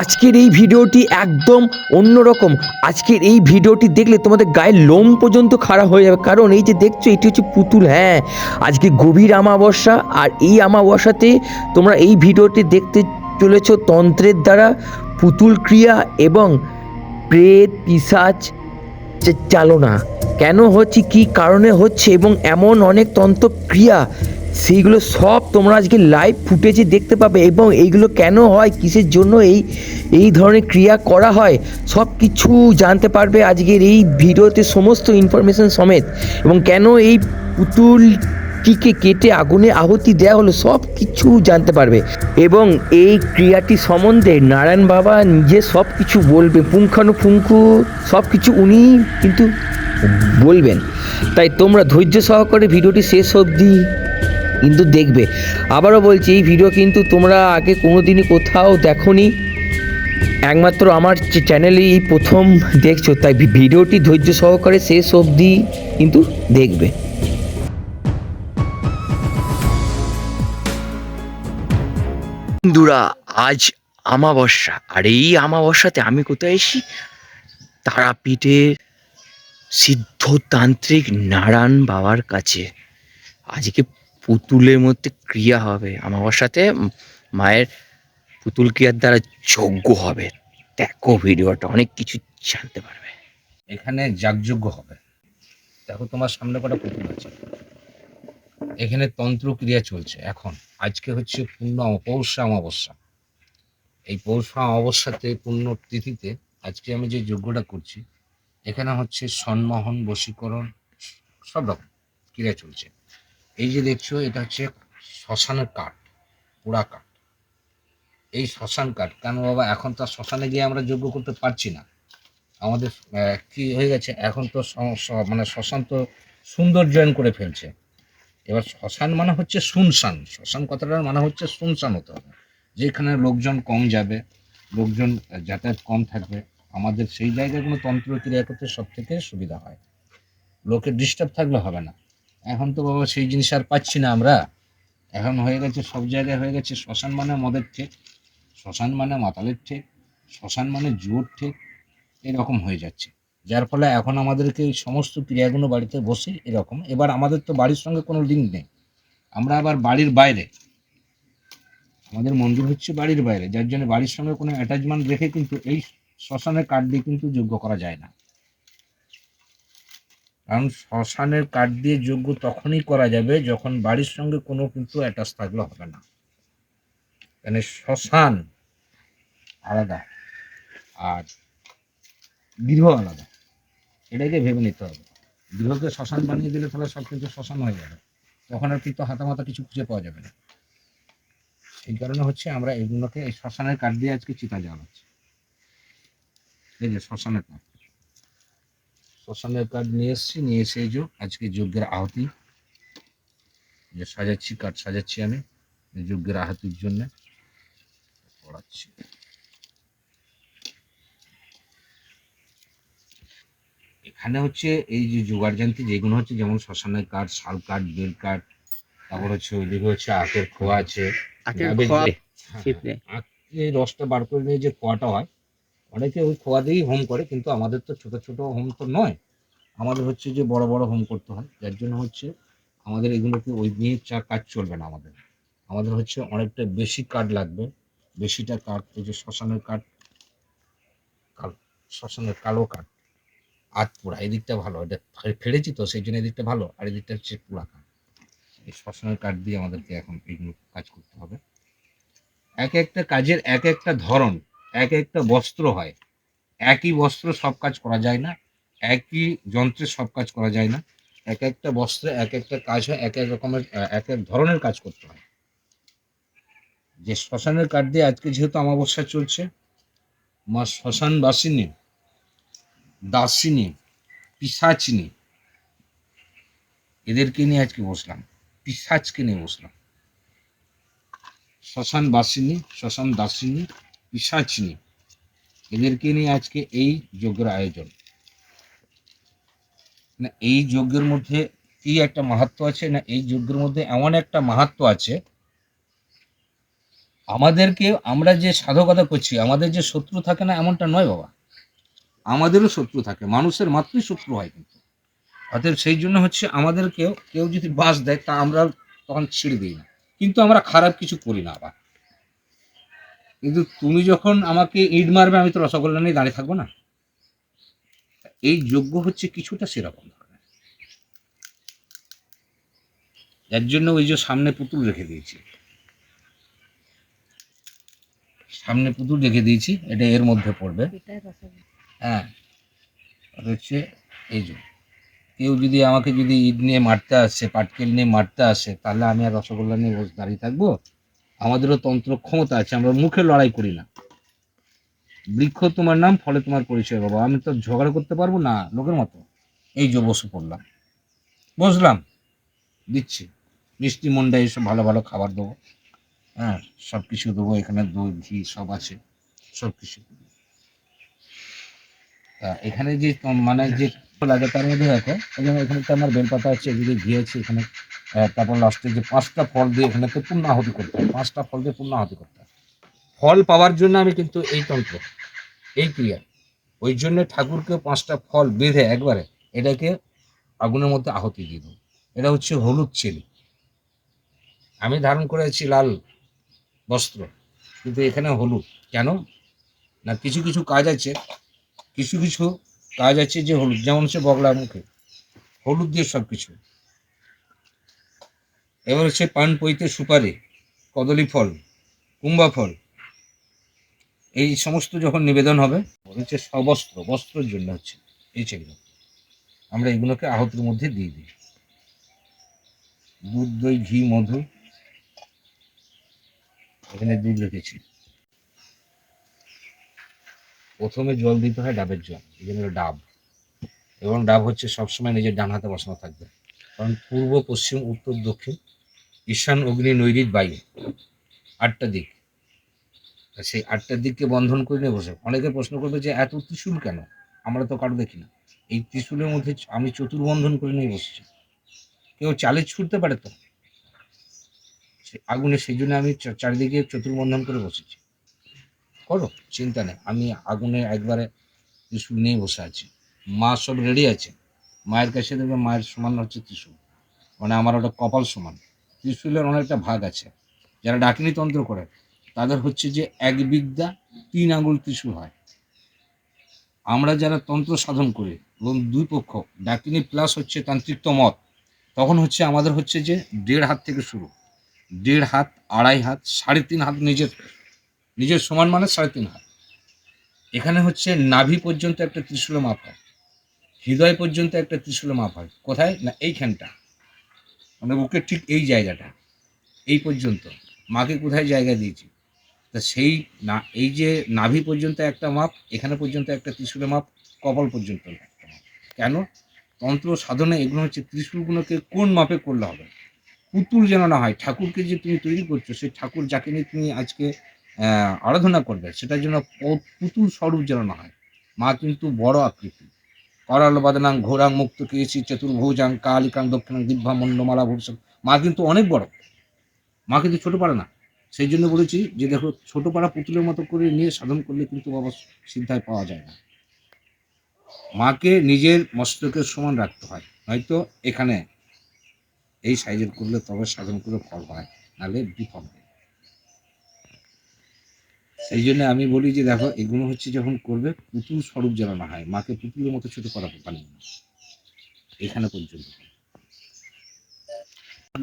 আজকের এই ভিডিওটি একদম অন্যরকম। আজকের এই ভিডিওটি দেখলে তোমাদের গায়ের লোম পর্যন্ত খারাপ হয়ে যাবে। কারণ এই যে দেখছ, এটি হচ্ছে পুতুল হ্যাঁ। আজকে গভীর আমাবস্যা আর এই আমাবস্যাতে তোমরা এই ভিডিওটি দেখতে চলেছ তন্ত্রের দ্বারা। পুতুল ক্রিয়া এবং প্রেত, পিসাচ চালনা। কেন হচ্ছে, কি কারণে হচ্ছে, এবং এমন অনেক তন্ত্র ক্রিয়া সেইগুলো সব তোমরা আজকে লাইভ ফুটেজে দেখতে পাবে এবং এইগুলো কেন হয়, কিসের জন্য এই এই ধরনের ক্রিয়া করা হয়, সব কিছু জানতে পারবে আজকের এই ভিডিওতে সমস্ত ইনফরমেশন সমেত। এবং কেন এই পুতুলটিকে কেটে আগুনে আহুতি দেওয়া হলো, সব কিছু জানতে পারবে। এবং এই ক্রিয়াটি সম্বন্ধে নারায়ণ বাবা নিজে সব কিছু বলবে পুঙ্খানুপুঙ্খু সব কিছু উনি কিন্তু বলবেন। তাই তোমরা ধৈর্য সহকারে ভিডিওটি শেষ অবধি কিন্তু দেখবে। আবারও বলছি, এই ভিডিও কিন্তু তোমরা আগে কোনো দিনই কোথাও দেখোনি। একমাত্র আমার চ্যা- চ্যানেলেই এই প্রথম দেখছ, তাই ভিডিওটি ধৈর্য সহকারে শেষ অবধি কিন্তু দেখবে। বন্ধুরা, আজ আমাবস্যা। আর এই আমাবস্যাতে আমি কোথায় এসি তারাপীঠের সিদ্ধতান্ত্রিক নারায়ণ বাবার কাছে। আজকে পুতুলের মধ্যে ক্রিয়া হবে। আমাবস্যাতে উম মায়ের পুতুল ক্রিয়ার দ্বারা যজ্ঞ হবে। দেখো ভিডিওটা, অনেক কিছু জানতে পারবে। এখানে যাগযজ্ঞ হবে। দেখো তোমার সামনে কটা পুতুল আছে। এখানে তন্ত্র ক্রিয়া চলছে। এখন আজকে হচ্ছে পূর্ণ পৌষা অমাবস্যা। এই পৌষা অমাবস্যাতে পূর্ণ তিথিতে আজকে আমি যে যজ্ঞটা করছি, এখানে হচ্ছে সন্মোহন, বশীকরণ, সব রকম ক্রিয়া চলছে। এই যে দেখছ, এটা হচ্ছে শ্মশানের কাঠ, পোড়া কাঠ। এই শ্মশান কাঠ, কেন বাবা, এখন তো শ্মশানে গিয়ে আমরা যোগ্য করতে পারছি না। আমাদের কি হয়ে গেছে? এখন তো মানে শ্মশান তো সুন্দর সৌন্দর্যায়ন করে ফেলছে। এবার শ্মশান মানে হচ্ছে শুনশান। শ্মশান কথাটার মানে হচ্ছে শুনশান হতে হবে। যেখানে লোকজন কম যাবে, লোকজন যাতায়াত কম থাকবে, আমাদের সেই জায়গাগুলো তন্ত্র ক্রিয়া করতে সব থেকে সুবিধা হয়। লোকের ডিস্টার্ব থাকলে হবে না। এখন তো বাবা সেই জিনিস আর পাচ্ছি না আমরা। এখন হয়ে গেছে, সব জায়গায় হয়ে গেছে শ্মশান মানে মদের ঠেক, শ্মশান মানে মাতালের ঠেক, শ্মশান মানে জোর ঠেক, এরকম হয়ে যাচ্ছে। যার ফলে এখন আমাদেরকে এই সমস্ত ক্রিয়াগুলো বাড়িতে বসে এরকম। এবার আমাদের তো বাড়ির সঙ্গে কোনো লিঙ্ক নেই। আমরা আবার বাড়ির বাইরে, আমাদের মন্দির হচ্ছে বাড়ির বাইরে, যার জন্য বাড়ির সঙ্গে কোনো অ্যাটাচমেন্ট রেখে কিন্তু এই শ্মশানের কাঠ দিয়ে কিন্তু যোগ্য করা যায় না। কারণ শ্মশানের কাঠ দিয়ে যোগ্য তখনই করা যাবে যখন বাড়ির সঙ্গে কোনো কিন্তু অ্যাটাচ থাকলে হবে না। মানে শ্মশান আলাদা আর গৃহ আলাদা। এটাকে ভেবে নিতে হবে। গৃহকে শ্মশান বানিয়ে দিলে তাহলে সব কিন্তু শ্মশান হয়ে যাবে। তখন আর কিন্তু হাতামাতা কিছু খুঁজে পাওয়া যাবে না। এই কারণে হচ্ছে আমরা এগুলোকে এই শ্মশানের কাঠ দিয়ে আজকে চিতা হচ্ছে এই যে শ্মশানের কাঠ। শ্মশানের কাঠ নিয়ে এসেছি নিয়ে এসে এই যে আজকে যজ্ঞের আহতি। যে সাজাচ্ছি কাঠ সাজাচ্ছি আমি যজ্ঞের আহতির জন্য। পড়াচ্ছি। এখানে হচ্ছে এই যে জোগাড় যন্ত্র যেগুলো হচ্ছে যেমন শ্মশানের কাঠ শাল কাঠ বেল কাঠ তারপর হচ্ছে ওইদিকে হচ্ছে আখের খোয়া আছে। আখের হ্যাঁ, হ্যাঁ, রসটা বার করে নিয়ে যে খোয়াটা হয় অনেকে ওই খোয়া দিয়েই হোম করে, কিন্তু আমাদের তো ছোট ছোট হোম তো নয়। আমাদের হচ্ছে যে বড় বড় হোম করতে হয়। যার জন্য হচ্ছে আমাদের এগুলোকে ওই নিয়ে চা কাজ চলবে না আমাদের। আমাদের হচ্ছে অনেকটা বেশি কাঠ লাগবে। বেশিটা কাঠ, এই যে শ্মশানের কাঠ, কাল, শ্মশানের কালো কাঠ আট পোড়া, এই দিকটা ভালো। এটা ফে- ফেলেছি তো, সেই জন্য এদিকটা ভালো। আর এদিকটা হচ্ছে পোড়া কাঠ। এই শ্মশানের কাঠ দিয়ে আমাদেরকে এখন এইগুলো কাজ করতে হবে। এক একটা কাজের এক একটা ধরন এক একটা বস্ত্র হয়। একই বস্ত্র সব কাজ করা যায় না, একই যন্ত্রে সব কাজ করা যায় না। এক একটা বস্ত্রে এক একটা কাজ হয়, এক এক রকমের এক এক ধরনের কাজ করতে হয়। যে শ্মশানের কাঠ দিয়ে আজকে যেহেতু অমাবস্যা চলছে, মা শ্মশান বাসিনী দাসিনী, পিসাচিনী, এদেরকে নিয়ে আজকে বসলাম। পিসাচকে নিয়ে বসলাম। শ্মশান বাসিনী শ্মশান দাসিনী পিসাচিনী এদেরকে নিয়ে আজকে এই যজ্ঞের আয়োজন। না, এই যজ্ঞের মধ্যে কি একটা মাহাত্ম আছে? না, এই যজ্ঞের মধ্যে এমন একটা মাহাত্ম আছে, আমাদেরকে আমরা যে সাধকতা করছি, আমাদের যে শত্রু থাকে না, এমনটা নয় বাবা। আমাদেরও শত্রু থাকে, মানুষের মাত্রই শত্রু হয় কিন্তু। অতএব সেই জন্য হচ্ছে আমাদেরকেও কেউ যদি বাস দেয়, তা আমরা তখন ছেড়ে দিই না। কিন্তু আমরা খারাপ কিছু করি না আবার কিন্তু তুমি যখন আমাকে ইট মারবে আমি তো রসগোল্লা নিয়ে দাঁড়িয়ে থাকব না। এই যোগ্য হচ্ছে কিছুটা সেরকম ধরনের। যার জন্য ওই যে সামনে পুতুল রেখে দিয়েছি। সামনে পুতুল রেখে দিয়েছি এটা এর মধ্যে পড়বে। হ্যাঁ হচ্ছে এই যে কেউ যদি আমাকে যদি ইট নিয়ে মারতে আসে পাটকেল নিয়ে মারতে আসে তাহলে আমি আর রসগোল্লা নিয়ে দাঁড়িয়ে থাকব? আমাদেরও তন্ত্র ক্ষমতা আছে, আমরা মুখে লড়াই করি না। বৃক্ষ তোমার নাম, ফলে তোমার পরিচয় বাবা আমি তো ঝগড়া করতে পারব না, লোকের মতো। এই যে বসে পড়লাম। বসলাম। দিচ্ছি। মিষ্টি মন্ডা এসব ভালো ভালো খাবার দেবো। হ্যাঁ সব কিছু দেবো। এখানে দই, ঘি সব আছে। সব কিছু তা এখানে যে মানে যে লাগে তার মধ্যে দেখো এই এখানে তো আমার বেলপাতা আছে, এদিকে ঘি আছে, এখানে তারপর লাস্টে যে পাঁচটা ফল দিয়ে এখানে তো পূর্ণ আহুতি করতে হয়। পাঁচটা ফল দিয়ে পূর্ণাহতি করতে হয়। ফল পাওয়ার জন্য আমি কিন্তু এই তন্ত্র, এই ক্রিয়া। ওই জন্য ঠাকুরকে পাঁচটা ফল বেঁধে একবারে এটাকে আগুনের মধ্যে আহুতি দিয়ে দেবো। এটা হচ্ছে হলুদ চেলি আমি ধারণ করেছি লাল বস্ত্র, কিন্তু এখানে হলুদ। কেন? না, কিছু কিছু কাজ আছে, কিছু কিছু কাজ আছে যে হলুদ। যেমন সে বগলা মুখে। হলুদ দিয়ে সব কিছু এবার হচ্ছে পান পইতে সুপারি, কদলী ফল কুম্বা ফল। এই সমস্ত যখন নিবেদন হবে হচ্ছে সবস্ত্র, বস্ত্রের জন্য হচ্ছে এই সেগুলো। আমরা এগুলোকে আহতের মধ্যে দিয়ে দিই। দুধ, দই, ঘি, মধু, এখানে দুধ রেখেছি প্রথমে জল দিতে হয় ডাবের জল জন্য ডাব। এবং ডাব হচ্ছে সবসময় নিজের ডান হাতে বসানো থাকবে। কারণ পূর্ব, পশ্চিম, উত্তর, দক্ষিণ ঈশান, অগ্নি, নৈরিত, বায়ু। আটটা দিক। সেই আটটা দিককে বন্ধন করে নিয়ে বসে। অনেকে প্রশ্ন করবে যে, এত ত্রিশূল কেন? আমরা তো কারও দেখি না। এই ত্রিশূলের মধ্যে আমি চতুর্বন্ধন করে নিয়ে বসছি। কেউ চালে ছুটতে পারে তো? সে আগুনে, সেই জন্য আমি চারিদিকে চতুর্বন্ধন করে বসেছি। করো, চিন্তা নেই। আমি আগুনে একবারে ত্রিশূল নিয়ে বসে আছি। মা সব রেডি আছে। মায়ের কাছে দেখবে মায়ের সমান হচ্ছে ত্রিশূল। মানে আমার ওটা কপাল সমান। ত্রিশূলের অনেকটা ভাগ আছে। যারা ডাকিনী তন্ত্র করে, তাদের হচ্ছে যে এক বিদ্যা, তিন আঙুল ত্রিশূল হয়। আমরা যারা তন্ত্র সাধন করি, এবং দুই পক্ষ, ডাকিনী প্লাস হচ্ছে তান্ত্রিক মত, তখন হচ্ছে আমাদের হচ্ছে যে দেড় হাত থেকে শুরু। দেড় হাত, আড়াই হাত, সাড়ে তিন হাত নিজের নিজের সমান মানে সাড়ে তিন হাত। এখানে হচ্ছে নাভি পর্যন্ত একটা ত্রিশূল মাপ হয়, হৃদয় পর্যন্ত একটা ত্রিশূল মাপ হয়। কোথায়? না, এইখানটা। মানে বুকের ঠিক এই জায়গাটা, এই পর্যন্ত। মাকে কোথায় জায়গা দিয়েছি? তা সেই না, এই যে নাভি পর্যন্ত একটা মাপ, এখানে পর্যন্ত একটা ত্রিশূলের মাপ, কপাল পর্যন্ত একটা মাপ। কেন? তন্ত্র সাধনে এগুলো হচ্ছে ত্রিশূলগুলোকে কোন মাপে করলে হবে? পুতুল যেন না হয়, ঠাকুরকে যে তুমি তৈরি করছ, সেই ঠাকুর যাকে নিয়ে তুমি আজকে আরাধনা করবে, সেটার জন্য পুতুল স্বরূপ যেন না হয়। মা কিন্তু বড় আকৃতি। করাল বাদনাং ঘোরাং মুক্ত কেছি চতুর্ভুজাং কালিকাং দক্ষিণাং দিব্যা মন্ডমালা ভূষণ মা কিন্তু অনেক বড়। মা কিন্তু ছোটো পারে না। সেই জন্য বলেছি যে দেখো ছোটো পাড়া পুতুলের মতো করে নিয়ে সাধন করলে কিন্তু বাবা সিদ্ধায় পাওয়া যায় না। মাকে নিজের মস্তকের সমান রাখতে হয়, নয়তো এখানে এই সাইজের করলে তবে সাধন করে ফল হয়, নাহলে বিফল হয়। সেই জন্য আমি বলি যে, দেখো, এগুলো হচ্ছে যখন করবে, পুতুল স্বরূপ যেন না হয়। মাকে পুতুলের মতো ছোট করা বানিয়ে না এখানে পর্যন্ত।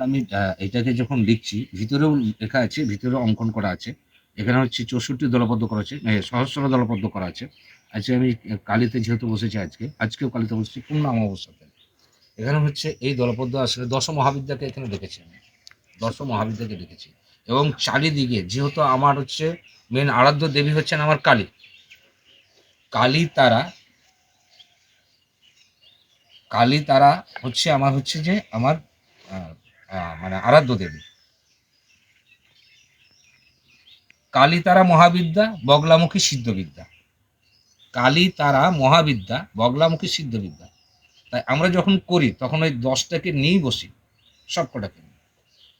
আমি এটাকে যখন লিখছি, ভিতরেও লেখা আছে, ভিতরেও অঙ্কন করা আছে। এখানে হচ্ছে চৌষট্টি দলবদ্ধ করা আছে সহস্র দলবদ্ধ করা আছে। আজকে আমি কালিতে যেহেতু বসেছি আজকে, আজকেও কালিতে বসেছি, পূর্ণ অমাবস্যাতে। এখানে হচ্ছে এই দলবদ্ধ আসলে দশ মহাবিদ্যাকে এখানে দেখেছি আমি। দশ মহাবিদ্যাকে দেখেছি এবং চারিদিকে যেহেতু আমার হচ্ছে মেন আরাধ্য দেবী হচ্ছেন আমার কালী। কালী তারা কালী তারা হচ্ছে আমার হচ্ছে যে আমার মানে আরাধ্য দেবী। কালী তারা মহাবিদ্যা, বগলামুখী সিদ্ধবিদ্যা। কালী তারা মহাবিদ্যা, বগলামুখী সিদ্ধবিদ্যা। তাই আমরা যখন করি, তখন ওই দশটাকে নিয়েই বসি সব কটাকে নিয়ে।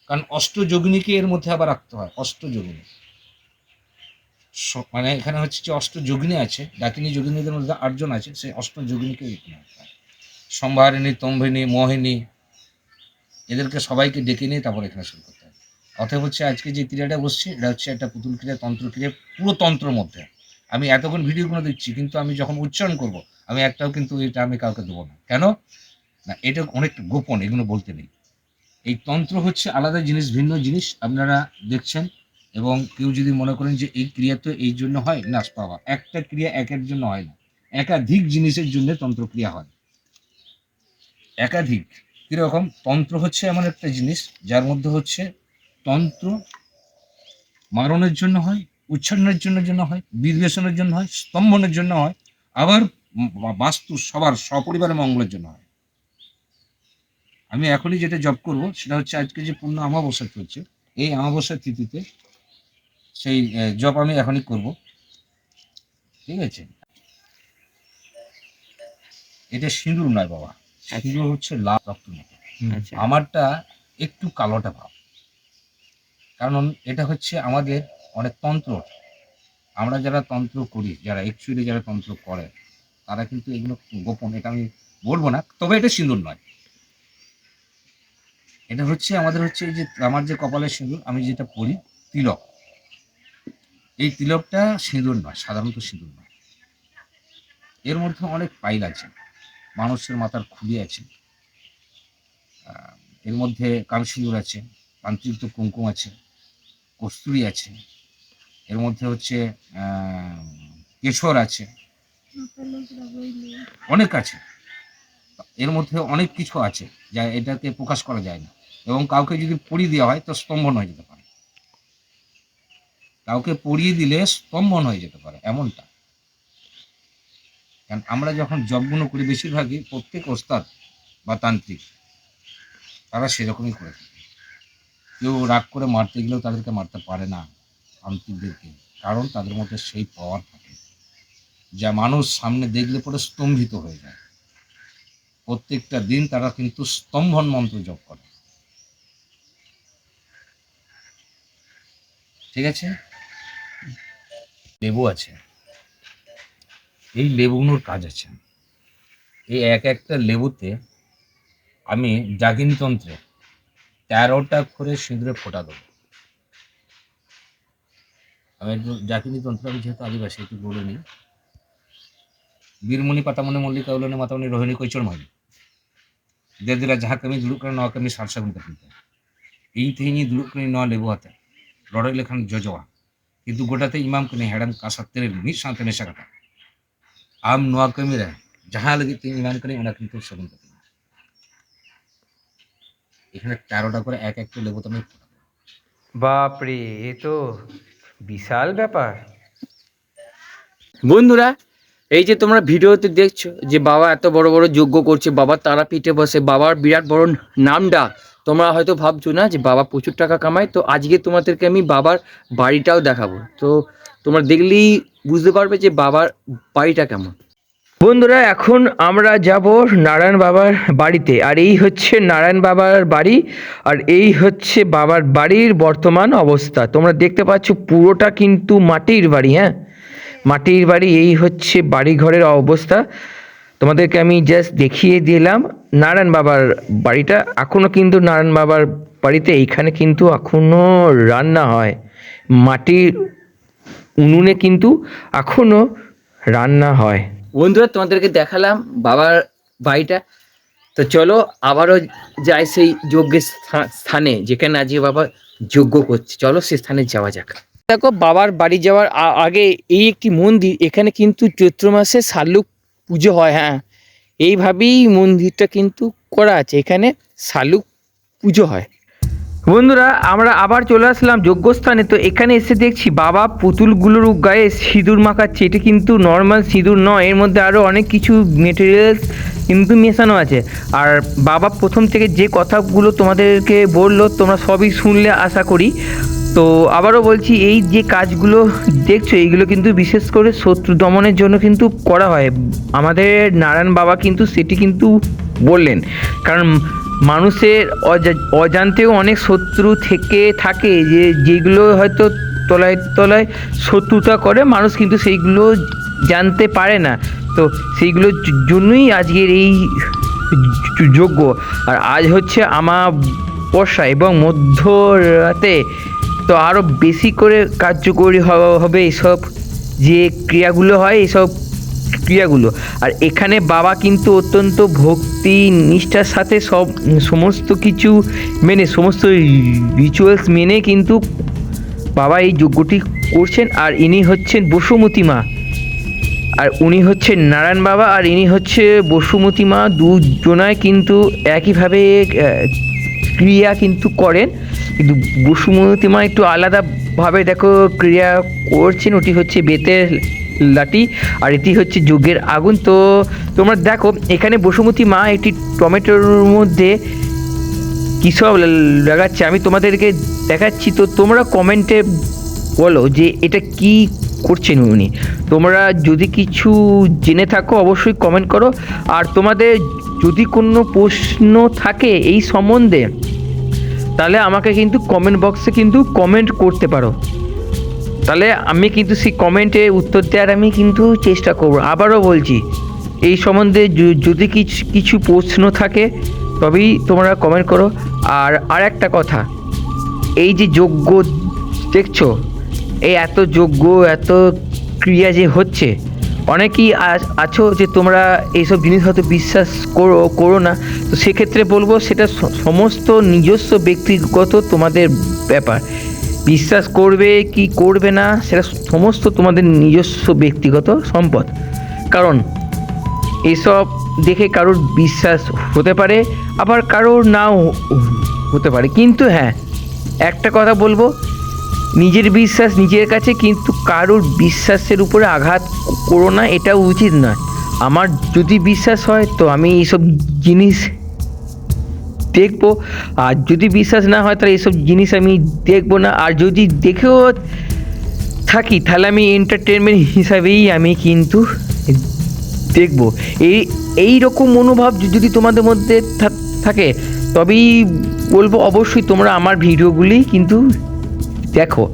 কারণ অষ্টযোগিনীকে এর মধ্যে আবার রাখতে হয়, অষ্টযোগিনী। মানে এখানে হচ্ছে যে অষ্ট যোগিনী আছে, ডাকিনী যোগিনীদের মধ্যে আটজন আছে, সেই অষ্ট যোগিনীকে সম্ভারিণী তম্ভিনী মোহিনী, এদেরকে সবাইকে ডেকে নিয়ে তারপর এখানে শুরু করতে হয়। অতএব হচ্ছে আজকে যে ক্রিয়াটা বসছে, এটা হচ্ছে একটা পুতুল ক্রিয়া, তন্ত্র ক্রিয়া, পুরো তন্ত্রের মধ্যে। আমি এতক্ষণ ভিডিওগুলো দিচ্ছি কিন্তু আমি যখন উচ্চারণ করব, আমি একটাও কিন্তু এটা আমি কাউকে দেবো না। কেন? না, এটা অনেক গোপন, এগুলো বলতে নেই। এই তন্ত্র হচ্ছে আলাদা জিনিস, ভিন্ন জিনিস। আপনারা দেখছেন এবং কেউ যদি মনে করেন যে এই ক্রিয়া তো এই জন্য হয়, নাশ পাওয়া। একটা ক্রিয়া একের জন্য হয় না। একাধিক জিনিসের জন্য তন্ত্রক্রিয়া হয়। একাধিক। কীরকম? তন্ত্র হচ্ছে এমন একটা জিনিস, যার মধ্যে হচ্ছে তন্ত্র মারণের জন্য হয়, উচ্ছন্নের জন্য জন্য হয়, বিদ্বেষণের জন্য হয়, স্তম্ভনের জন্য হয়, আবার বাস্তু সবার সপরিবারের মঙ্গলের জন্য হয়। আমি এখনই যেটা জব করব, সেটা হচ্ছে আজকে যে পূর্ণ অমাবস্যা চলছে, এই অমাবস্যার তিথিতে সেই জব আমি এখনই করব। ঠিক আছে? এটা সিঁদুর নয় বাবা। সিঁদুর হচ্ছে লাল রক্ত মতো আচ্ছা। আমারটা একটু কালোটা ভাব। কারণ এটা হচ্ছে আমাদের অনেক তন্ত্র। আমরা যারা তন্ত্র করি যারা অ্যাকচুয়ালি যারা তন্ত্র করে তারা কিন্তু এগুলো গোপন এটা আমি বলব না তবে এটা সিঁদুর নয়। এটা হচ্ছে আমাদের হচ্ছে এই যে আমার যে কপালের সিঁদুর আমি যেটা পরি তিলক। এই তিলকটা সিঁদুর নয়, সাধারণত সিঁদুর নয়। এর মধ্যে অনেক পাইল আছে, মানুষের মাথার খুলি আছে এর মধ্যে কামসিঁদুর আছে পান্তিযুক্ত কুমকুম আছে, কস্তুরি আছে, এর মধ্যে হচ্ছে কেশর আছে, অনেক আছে। এর মধ্যে অনেক কিছু আছে যা এটাকে প্রকাশ করা যায় না। এবং কাউকে যদি পড়ি দেওয়া হয়, তো স্তম্ভন হয়ে যেতে পারে। কাউকে পড়িয়ে দিলে স্তম্ভন হয়ে যেতে পারে, এমনটা। কারণ আমরা যখন জবগুলো করি বেশিরভাগই প্রত্যেক ওস্তাদ বা তান্ত্রিক, তারা সেরকমই করে থাকে। কেউ রাগ করে মারতে গেলেও তাদেরকে মারতে পারে না তান্ত্রিকদেরকে, কারণ তাদের মধ্যে সেই পাওয়ার থাকে, যা মানুষ সামনে দেখলে পরে স্তম্ভিত হয়ে যায়। প্রত্যেকটা দিন তারা কিন্তু স্তম্ভন মন্ত্র জপ করে। ঠিক আছে? লেবু আছে। এই লেবুগুলোর কাজ আছে। এই এক একটা লেবুতে আমি জাগিনী তন্ত্রে তেরোটা করে সিঁদুরে ফোটা দেবো। আমি একটু জাকিনী তন্ত্র আমি যেহেতু আদিবাসী, একটু বলে নিই। বীরমণি, পাতামণি, মল্লিকা, উলনি, মাতামণি, রোহিণী, কৈচর মাহি দেদিরা যাহা কামি দুড়ুব করে নয়া কামি সারসাগুন কাটিতে এই তেহিনী দুড়ুব করে নয়া লেবু হাতে। লড়াই লেখান জজওয়া কিন্তু গোটাতে ইমাম কনে হেডাম কাসা তেরে মিট সাথে নেশা কাটা আম নোয়া কামি রে যাহা লাগি তিনি ইমান করে ওনা কিন্তু সেগুন কাটি এখানে তেরোটা করে এক একটা লেবু তো আমি। বাপরে এ তো বিশাল ব্যাপার। বন্ধুরা এই যে তোমরা ভিডিওতে দেখছ যে বাবা এত বড় বড় যজ্ঞ করছে বাবা তারাপীঠে বসে বাবার বিরাট বড় নাম ডাক তোমরা হয়তো ভাবছ না যে বাবা প্রচুর টাকা কামায়, তো আজকে তোমাদেরকে আমি বাবার বাড়িটাও দেখাবো। তো তোমরা দেখলেই বুঝতে পারবে যে বাবার বাড়িটা কেমন। বন্ধুরা, এখন আমরা যাব নারায়ণ বাবার বাড়িতে। আর এই হচ্ছে নারায়ণ বাবার বাড়ি, আর এই হচ্ছে বাবার বাড়ির বর্তমান অবস্থা। তোমরা দেখতে পাচ্ছ পুরোটা কিন্তু মাটির বাড়ি হ্যাঁ? মাটির বাড়ি, এই হচ্ছে বাড়ি ঘরের অবস্থা। তোমাদেরকে আমি জাস্ট দেখিয়ে দিলাম নারায়ণ বাবার বাড়িটা। এখনও কিন্তু নারায়ণ বাবার বাড়িতে এইখানে কিন্তু এখনও রান্না হয়। মাটির উনুনে কিন্তু এখনও রান্না হয়। বন্ধুরা, তোমাদেরকে দেখালাম বাবার বাড়িটা। তো চলো আবারও যাই সেই যজ্ঞের স্থানে, যেখানে আজকে বাবা যজ্ঞ করছে। চলো সে স্থানে যাওয়া যাক। দেখো, বাবার বাড়ি যাওয়ার আগে এই একটি মন্দির, এখানে কিন্তু চৈত্র মাসে শালুক পুজো হয় হ্যাঁ। এইভাবেই মন্দিরটা কিন্তু করা আছে। এখানে শালুক পুজো হয়। বন্ধুরা, আমরা আবার চলে আসলাম যজ্ঞস্থানে। তো এখানে এসে দেখছি বাবা পুতুলগুলোর গায়ে সিঁদুর মাখাচ্ছে। এটা কিন্তু নর্মাল সিঁদুর নয়। এর মধ্যে আরও অনেক কিছু মেটেরিয়ালস কিন্তু মেশানো আছে। আর বাবা প্রথম থেকে যে কথাগুলো তোমাদেরকে বলল, তোমরা সবই শুনলে আশা করি। তো আবারও বলছি, এই যে কাজগুলো দেখছ, এইগুলো কিন্তু বিশেষ করে শত্রু দমনের জন্য কিন্তু করা হয়। আমাদের নারায়ণ বাবা কিন্তু সেটি কিন্তু বললেন। কারণ মানুষের অজা- অজান্তেও অনেক শত্রু থেকে থাকে যে, যেগুলো হয়তো তলায় তলায় শত্রুতা করে, মানুষ কিন্তু সেইগুলো জানতে পারে না। তো সেইগুলোর জন্যই আজকের এই যোগ্য আর আজ হচ্ছে আমার বর্ষা এবং মধ্যরাতে তো আরও বেশি করে কার্যকরী হ- হবে এইসব যে ক্রিয়াগুলো হয় এইসব ক্রিয়াগুলো। আর এখানে বাবা কিন্তু অত্যন্ত ভক্তি, নিষ্ঠার সাথে সব, সমস্ত কিছু মেনে, সমস্ত রিচুয়ালস মেনে কিন্তু বাবা এই যজ্ঞটি করছেন। আর ইনি হচ্ছেন বসুমতী মা। আর উনি হচ্ছেন নারায়ণ বাবা, আর ইনি হচ্ছে বসুমতী মা। দুজনায় কিন্তু একইভাবে ক্রিয়া কিন্তু করেন। কিন্তু বসুমতী মা একটু আলাদাভাবে দেখো ক্রিয়া করছেন। ওটি হচ্ছে বেতের লাঠি আর এটি হচ্ছে যজ্ঞের আগুন। তো তোমরা দেখো, এখানে বসুমতী মা একটি টমেটোর মধ্যে কী সব লাগাচ্ছে আমি তোমাদেরকে দেখাচ্ছি। তো তোমরা কমেন্টে বলো যে এটা কি করছেন উনি। তোমরা যদি কিছু জেনে থাকো অবশ্যই কমেন্ট করো। আর তোমাদের যদি কোনো প্রশ্ন থাকে এই সম্বন্ধে তাহলে আমাকে কিন্তু কমেন্ট বক্সে কিন্তু কমেন্ট করতে পারো। তাহলে আমি কিন্তু সেই কমেন্টে উত্তর দেওয়ার আমি কিন্তু চেষ্টা করব। আবারও বলছি, এই সম্বন্ধে যদি কিছু কিছু প্রশ্ন থাকে, তবেই তোমরা কমেন্ট করো। আর আর একটা কথা, এই যে যোগ্য দেখছ, এই এত যোগ্য এত ক্রিয়া যে হচ্ছে, অনেকেই আছো যে তোমরা এইসব জিনিস হয়তো বিশ্বাস করো করো না। তো সেক্ষেত্রে বলব সেটা সমস্ত নিজস্ব ব্যক্তিগত তোমাদের ব্যাপার। বিশ্বাস করবে কি করবে না, সেটা সমস্ত তোমাদের নিজস্ব ব্যক্তিগত সম্পদ। কারণ এসব দেখে কারোর বিশ্বাস হতে পারে, আবার কারোর নাও হতে পারে। কিন্তু হ্যাঁ একটা কথা বলব, নিজের বিশ্বাস নিজের কাছে, কিন্তু কারোর বিশ্বাসের উপরে আঘাত করো না, এটা উচিত নয়। আমার যদি বিশ্বাস হয়, তো আমি এইসব জিনিস দেখব। আর যদি বিশ্বাস না হয়, তাহলে এসব জিনিস আমি দেখব না। আর যদি দেখেও থাকি, তাহলে আমি এন্টারটেনমেন্ট হিসাবেই আমি কিন্তু দেখব। এই এই রকম মনোভাব যদি তোমাদের মধ্যে থাকে, তবেই বলব অবশ্যই তোমরা আমার ভিডিওগুলি কিন্তু দেখো।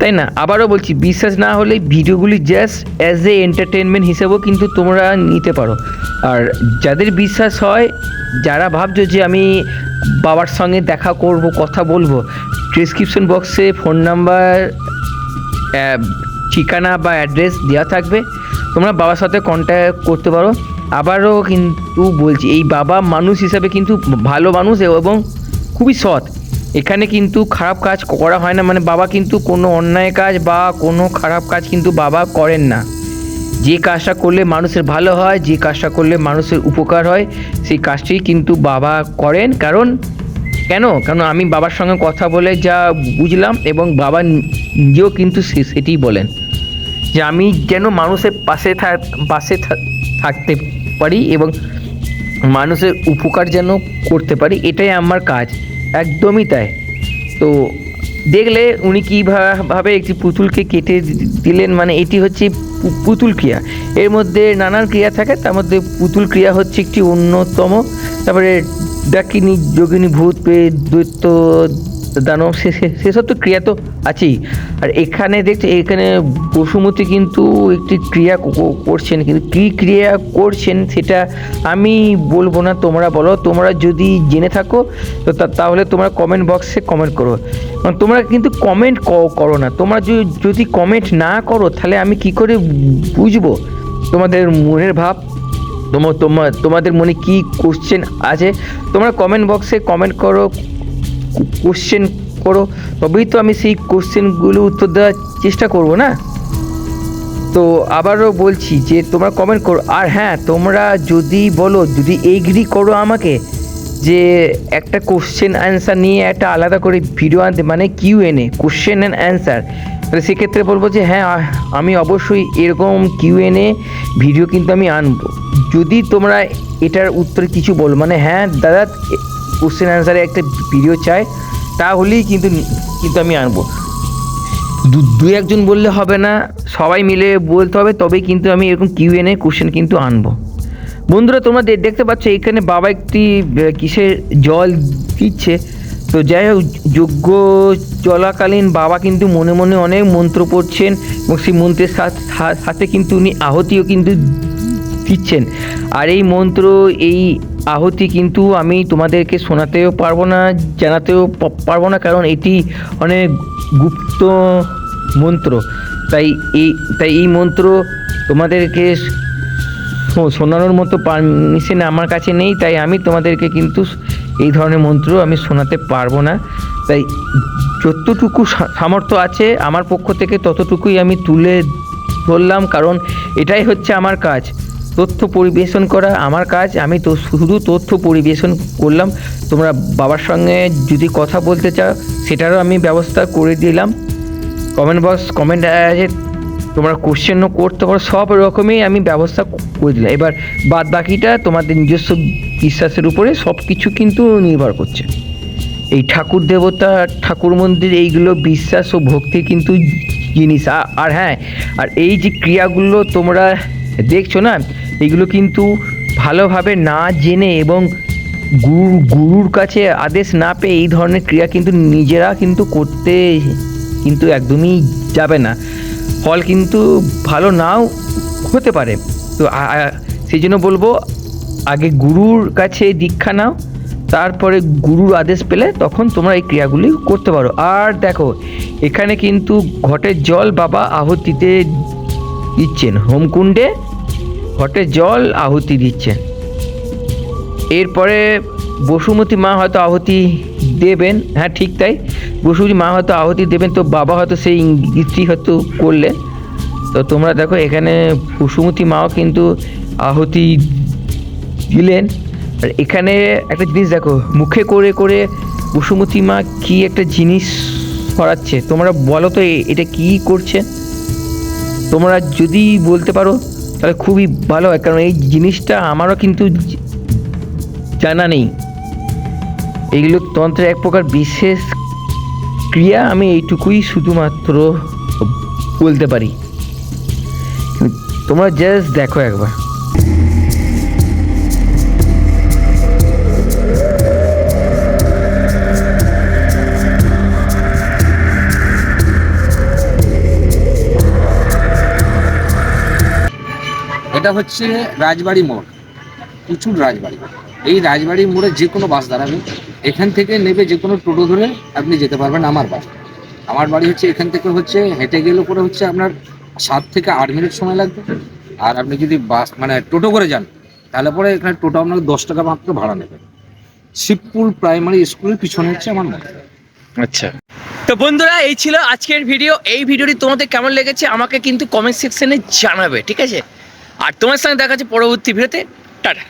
তাই না? আবারও বলছি, বিশ্বাস না হলে ভিডিওগুলি জাস্ট অ্যাজ এ এন্টারটেনমেন্ট হিসেবেও কিন্তু তোমরা নিতে পারো। আর যাদের বিশ্বাস হয়, যারা ভাবছ যে আমি বাবার সঙ্গে দেখা করব, কথা বলব ডিসক্রিপশন বক্সে ফোন নাম্বার ঠিকানা বা অ্যাড্রেস দেওয়া থাকবে। তোমরা বাবার সাথে কন্ট্যাক্ট করতে পারো। আবারও কিন্তু বলছি, এই বাবা মানুষ হিসাবে কিন্তু ভালো মানুষ এবং খুবই সৎ। এখানে কিন্তু খারাপ কাজ করা হয় না মানে বাবা কিন্তু কোনো অন্যায় কাজ বা কোনো খারাপ কাজ কিন্তু বাবা করেন না। যে কাজটা করলে মানুষের ভালো হয়, যে কাজটা করলে মানুষের উপকার হয়, সেই কাজটি কিন্তু বাবা করেন। কারণ, কেন? কারণ আমি বাবার সঙ্গে কথা বলে যা বুঝলাম এবং বাবা নিজেও কিন্তু সেটি বলেন। যে আমি যেন মানুষের পাশে থাক- পাশে থাকতে পারি এবং মানুষের উপকার যেন করতে পারি, এটাই আমার কাজ। একদমই তাই। তো দেখলে উনি কীভাবে একটি পুতুলকে কেটে দিলেন মানে এটি হচ্ছে পুতুল ক্রিয়া। এর মধ্যে নানান ক্রিয়া থাকে, তার মধ্যে পুতুল ক্রিয়া হচ্ছে একটি অন্যতম। তারপরে ডাকিনী, যোগিনী ভূত পেয়ে দৈত্য দানব সেসব তো ক্রিয়া তো আছেই। আর এখানে দেখছি এখানে বসুমতী কিন্তু একটি ক্রিয়া করছেন। কিন্তু কী ক্রিয়া করছেন সেটা আমি বলব না, তোমরা বলো। তোমরা যদি জেনে থাকো, তো তাহলে তোমরা কমেন্ট বক্সে কমেন্ট করো। তোমরা কিন্তু কমেন্ট করো না। তোমরা যদি- কমেন্ট না করো, তাহলে আমি কি করে বুঝব? তোমাদের মনের ভাব? তোমার তোমাদের মনে কি কোশ্চেন আছে? তোমরা কমেন্ট বক্সে কমেন্ট করো। কোশ্চেন করো। তবেই তো আমি সেই কোশ্চেনগুলো উত্তর দেওয়ার চেষ্টা করব না? তো আবারও বলছি যে, তোমরা কমেন্ট করো। আর হ্যাঁ তোমরা যদি বলো, যদি এগ্রি করো আমাকে যে একটা কোশ্চেন অ্যান্সার নিয়ে একটা আলাদা করে ভিডিও আনতে মানে কিউ এনে কোশ্চেন অ্যান্ড অ্যান্সার তাহলে সেক্ষেত্রে বলব যে হ্যাঁ আমি অবশ্যই এরকম কিউ এনে ভিডিও কিন্তু আমি আনব। যদি তোমরা এটার উত্তরে কিছু বলো মানে হ্যাঁ দাদা কোশ্চেন অ্যান্সারে একটা ভিডিও চাই, তাহলেই কিন্তু কিন্তু আমি আনব। দু- একজন বললে হবে না, সবাই মিলে বলতে হবে, তবেই কিন্তু আমি এরকম কিউ এনে কোশ্চেন কিন্তু আনব। বন্ধুরা, তোমরা দেখতে পাচ্ছ, এখানে বাবা একটি কিসের জল দিচ্ছে। তো যাই হোক যোগ্য চলাকালীন বাবা কিন্তু মনে মনে অনেক মন্ত্র পড়ছেন, এবং সেই মন্ত্রের সাথে কিন্তু উনি আহতিও কিন্তু দিচ্ছেন। আর এই মন্ত্র, এই আহতি কিন্তু আমি তোমাদেরকে শোনাতেও পারব না, জানাতেও পারব না, কারণ এটি অনেক গুপ্ত মন্ত্র। তাই এই তাই এই মন্ত্র তোমাদেরকে শোনানোর মতো পারমিশন আমার কাছে নেই, তাই আমি তোমাদেরকে কিন্তু এই ধরনের মন্ত্র আমি শোনাতে পারব না। তাই যতটুকু সামর্থ্য আছে আমার পক্ষ থেকে ততটুকুই আমি তুলে ধরলাম, কারণ এটাই হচ্ছে আমার কাজ। তথ্য পরিবেশন করা আমার কাজ। আমি তো শুধু তথ্য পরিবেশন করলাম। তোমরা বাবার সঙ্গে যদি কথা বলতে চাও, সেটারও আমি ব্যবস্থা করে দিলাম। কমেন্ট বক্স, কমেন্ট তোমরা কোশ্চেনও করতে পারো। সব রকমই আমি ব্যবস্থা করে দিলাম। এবার বাদ বাকিটা তোমাদের নিজস্ব বিশ্বাসের উপরে সব কিছু কিন্তু নির্ভর করছে। এই ঠাকুর দেবতা, ঠাকুর মন্দির, এইগুলো বিশ্বাস ও ভক্তি কিন্তু জিনিস। আর হ্যাঁ আর এই যে ক্রিয়াগুলো তোমরা দেখছ না এগুলো কিন্তু ভালোভাবে না জেনে এবং গুরু গুরুর কাছে আদেশ না পেয়ে এই ধরনের ক্রিয়া কিন্তু নিজেরা কিন্তু করতে কিন্তু একদমই যাবে না। ফল কিন্তু ভালো নাও হতে পারে। তো সেই জন্য বলব, আগে গুরুর কাছে দীক্ষা নাও, তারপরে গুরুর আদেশ পেলে তখন তোমরা এই ক্রিয়াগুলি করতে পারো। আর দেখো, এখানে কিন্তু ঘটের জল বাবা আহুতিতে দিচ্ছেন। হোমকুণ্ডে ঘটের জল আহুতি দিচ্ছেন এরপরে বসুমতী মা হয়তো আহুতি দেবেন হ্যাঁ ঠিক তাই। বসুমতী মা হয়তো আহুতি দেবেন, তো বাবা হয়তো সেই ইঙ্গিতটি হয়তো করলেন। তো তোমরা দেখো, এখানে বসুমতী মাও কিন্তু আহুতি দিলেন। আর এখানে একটা জিনিস দেখো, মুখে করে করে বসুমতী মা কি একটা জিনিস সরাচ্ছে তোমরা বলো তো এটা কি করছে? তোমরা যদি বলতে পারো। তাহলে খুবই ভালো হয়, কারণ এই জিনিসটা আমারও কিন্তু জানা নেই। এইগুলো তন্ত্রের এক প্রকার বিশেষ ক্রিয়া, আমি এইটুকুই শুধুমাত্র বলতে পারি। তোমরা জাস্ট দেখো একবার। এটা হচ্ছে রাজবাড়ি মোড় প্রচুর রাজবাড়ি। এই রাজবাড়ি মোড়ে যে কোনো বাস দাঁড়াবে এখান থেকে নেবে যে কোনো টোটো ধরে আপনি যেতে পারবেন আমার বাড়ি। আমার বাড়ি হচ্ছে এখান থেকে হচ্ছে হেঁটে গেলে পরে হচ্ছে আপনার সাত থেকে আট মিনিট সময় লাগবে। আর আপনি যদি বাস মানে টোটো করে যান তাহলে পরে এখানে টোটো আপনাকে দশ টাকা মাত্র ভাড়া নেবে। শিবপুর প্রাইমারি স্কুলের পিছনে হচ্ছে আমার মনে আচ্ছা। তো বন্ধুরা এই ছিল আজকের ভিডিও। এই ভিডিওটি তোমাদের কেমন লেগেছে আমাকে কিন্তু কমেন্ট সেকশনে জানাবে ঠিক আছে? আর তোমার সঙ্গে দেখা যাচ্ছে পরবর্তী ভিডিওতে। টাটা।